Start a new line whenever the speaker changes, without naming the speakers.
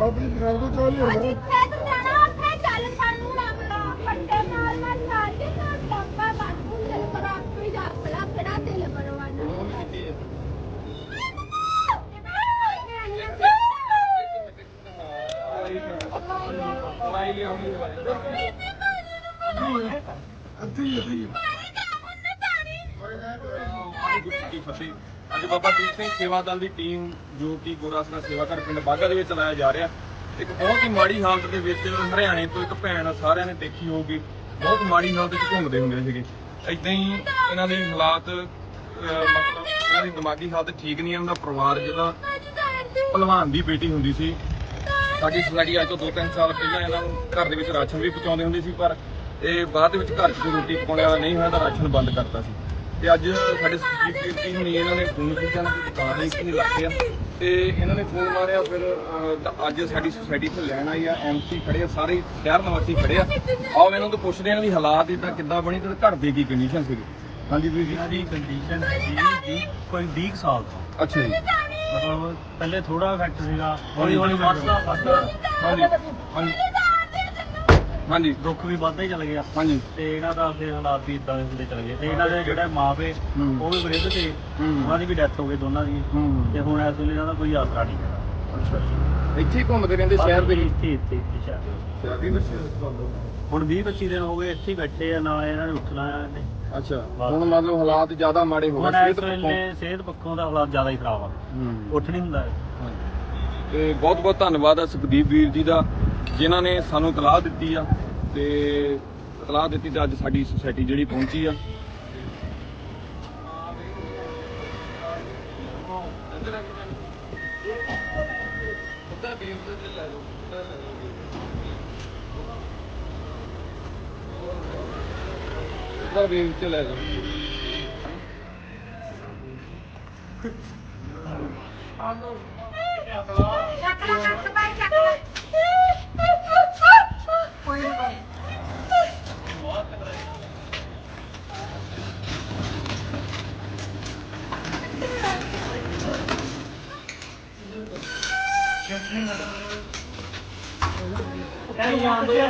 ਬਾਬੂ ਜੀ ਰਾਤ ਨੂੰ ਚਾਲੀ ਹੋ। ਗਿਆ
ਜਿੱਥੇ ਤੂੰ ਜਾਣਾ ਉੱਥੇ ਚੱਲ ਸਾਨੂੰ ਨਾ ਬੁਲਾ ਫੱਟੇ ਮਾਰ ਮਾਰ ਸਾਜੇ ਨਾ ਡੱਬਾ ਬਾਥੂ ਤੇ ਖਰਾਬ ਵੀ ਜਾ ਭਲਾ ਕਿਹੜਾ ਦਿਲ ਮਰਵਾਣਾ
ਅੱਧੀ ਅੱਧੀ
ਕੀ ਫਤਿਹ ਅੱਜ ਬਾਬਾ ਦੀਪ ਸਿੰਘ ਸੇਵਾ ਦਲ ਦੀ ਟੀਮ ਜੋ ਕਿ ਗੋਰਾਸਰਾ ਸੇਵਾ ਘਰ ਪਿੰਡ ਬਾਗਾ ਦੇ ਵਿੱਚ ਚਲਾਇਆ ਜਾ ਰਿਹਾ। ਇੱਕ ਬਹੁਤ ਹੀ ਮਾੜੀ ਹਾਲਤ ਦੇ ਵਿੱਚ ਹਰਿਆਣੇ ਤੋਂ ਇੱਕ ਭੈਣ ਸਾਰਿਆਂ ਨੇ ਦੇਖੀ ਹੋਊਗੀ। ਬਹੁਤ ਮਾੜੀ ਹਾਲਤ ਵਿੱਚ ਘੁੰਮਦੇ ਹੁੰਦੇ ਸੀਗੇ। ਇਦਾਂ ਹੀ ਇਹਨਾਂ ਦੇ ਹਾਲਾਤ ਮਤਲਬ ਇਹਨਾਂ ਦੀ ਦਿਮਾਗੀ ਹਾਲਤ ਠੀਕ ਨਹੀਂ ਹੈ। ਉਹਨਾਂ ਦਾ ਪਰਿਵਾਰ ਜਿਹੜਾ ਭਲਵਾਨ ਦੀ ਬੇਟੀ ਹੁੰਦੀ ਸੀ। ਸਾਡੀ ਸੋਸਾਇਟੀ ਅੱਜ ਤੋਂ 2-3 ਸਾਲ ਪਹਿਲਾਂ ਇਹਨਾਂ ਨੂੰ ਘਰ ਦੇ ਵਿੱਚ ਰਾਸ਼ਨ ਵੀ ਪਹੁੰਚਾਉਂਦੇ ਹੁੰਦੇ ਸੀ, ਪਰ ਇਹ ਬਾਅਦ ਦੇ ਵਿੱਚ ਘਰ 'ਚ ਕੋਈ ਰੋਟੀ ਪਕਾਉਣ ਵਾਲਾ ਨਹੀਂ ਹੋਇਆ ਤਾਂ ਰਾਸ਼ਨ ਬੰਦ ਕਰਤਾ ਸੀ। ਤੇ ਅੱਜ ਸਾਡੇ ਸੁਖਜੀਤ ਕੀਰਤੀ ਹੁਣੀ ਇਹਨਾਂ ਨੇ ਫੋਨ ਕੀਤਾ ਨਾ ਕਿ ਦੁਕਾਨ ਇੱਕ ਨਹੀਂ ਲੱਗੇ ਆ। ਤੇ ਇਹਨਾਂ ਨੇ ਫੋਨ ਮਾਰਿਆ ਫਿਰ ਅਹ, ਅੱਜ ਸਾਡੀ ਸੁਸਾਇਟੀ ਤੋਂ ਲੈਣ ਆਈ ਆ ਐਮਸੀ ਖੜੇ ਆ ਸਾਰੇ ਸ਼ਹਿਰ ਨਿਵਾਸੀ ਖੜੇ ਆ। ਆਓ ਇਹਨਾਂ ਤੋਂ ਪੁੱਛਦੇ ਆ ਇਹਨਾਂ ਦੀ ਹਾਲਾਤ ਇਦਾਂ ਕਿੱਦਾਂ ਬਣੀ ਤੇ ਘਰ ਦੀ ਕੀ ਕੰਡੀਸ਼ਨ ਸੀਗੀ? ਹਾਂਜੀ ਵੀਰ ਜੀ।
ਦੀ ਕੰਡੀਸ਼ਨ ਹੈਗੀ ਜੀ ਕੋਈ 20 ਕੁ ਸਾਲ ਤੋਂ
ਅੱਛਾ ਜੀ।
ਮਤਲਬ ਪਹਿਲੇ ਥੋੜਾ ਇਫੈਕਟ ਸੀਗਾ ਹੌਲੀ ਹੌਲੀ ਵੱਧਦਾ ਵੱਧਦਾ।
ਹਾਂਜੀ। ਹਾਂਜੀ। ਹਾਂਜੀ।
ਦੁੱਖ ਵੀ ਵੱਧਦਾ ਹੀ ਚੱਲ ਗਿਆ।
ਹਾਂਜੀ।
ਤੇ ਇਹਨਾਂ ਦਾ ਅੱਗੇ ਹਾਲਾਤ ਵੀ ਇਦਾਂ ਦੇ ਹੁੰਦੇ ਚੱਲ ਗਏ। ਤੇ ਇਹਨਾਂ ਦੇ ਜਿਹੜੇ ਮਾਪੇ। ਉਹ ਵੀ ਵਿਰੁੱਧ ਤੇ। ਉਹਨਾਂ ਦੀ ਵੀ ਡੈਥ ਹੋ ਗਈ ਦੋਨਾਂ ਦੀ। ਤੇ ਹੁਣ ਇਸ ਵੇਲੇ ਇਹਨਾਂ ਦਾ ਕੋਈ ਆਸਰਾ ਨਹੀਂ ਹੈਗਾ।
ਇੱਥੇ ਹੀ ਘੁੰਮਦੇ ਰਹਿੰਦੇ ਸ਼ਹਿਰ ਦੇ ਵਿੱਚ?
ਇੱਥੇ ਇੱਥੇ ਇੱਥੇ ਸ਼ਹਿਰ ਹੁਣ 20 25 ਦਿਨ ਹੋ ਗਏ ਇੱਥੇ ਬੈਠੇ ਆ ਨਾ ਇਹਨਾਂ ਨੇ ਉੱਠਣਾ ਇਹਨੇ।
ਅੱਛਾ। ਹੁਣ ਮੰਨ ਲਓ ਹਾਲਾਤ ਜ਼ਿਆਦਾ ਮਾੜੇ ਹੋ ਗਏ ਸਿਹਤ ਪੱਖੋਂ।
ਸਿਹਤ ਪੱਖੋਂ ਦਾ ਹਾਲਾਤ ਜ਼ਿਆਦਾ ਹੀ ਖਰਾਬ ਆ। ਉੱਠ ਨਹੀਂ ਹੁੰਦਾ।
ਤੇ ਬਹੁਤ ਬਹੁਤ ਧੰਨਵਾਦ ਆ ਸੁਖਦੀਪ ਵੀਰ ਜੀ ਦਾ। ਜਿਨ੍ਹਾਂ ਨੇ ਸਾਨੂੰ ਤਲਾਹ ਦਿੱਤੀ ਆ ਤੇ ਤਲਾਹ ਦਿੱਤੀ ਤਾਂ ਅੱਜ ਸਾਡੀ ਸੋਸਾਇਟੀ ਜਿਹੜੀ ਪਹੁੰਚੀ ਆ। ਉਧਰ ਵੀ ਉੱਤੇ ਲੈ ਜਾਓ ਆਹ ਲੋ ਚੱਕ ਲੈ ਚੱਕ ਲੈ। 그냥 챙.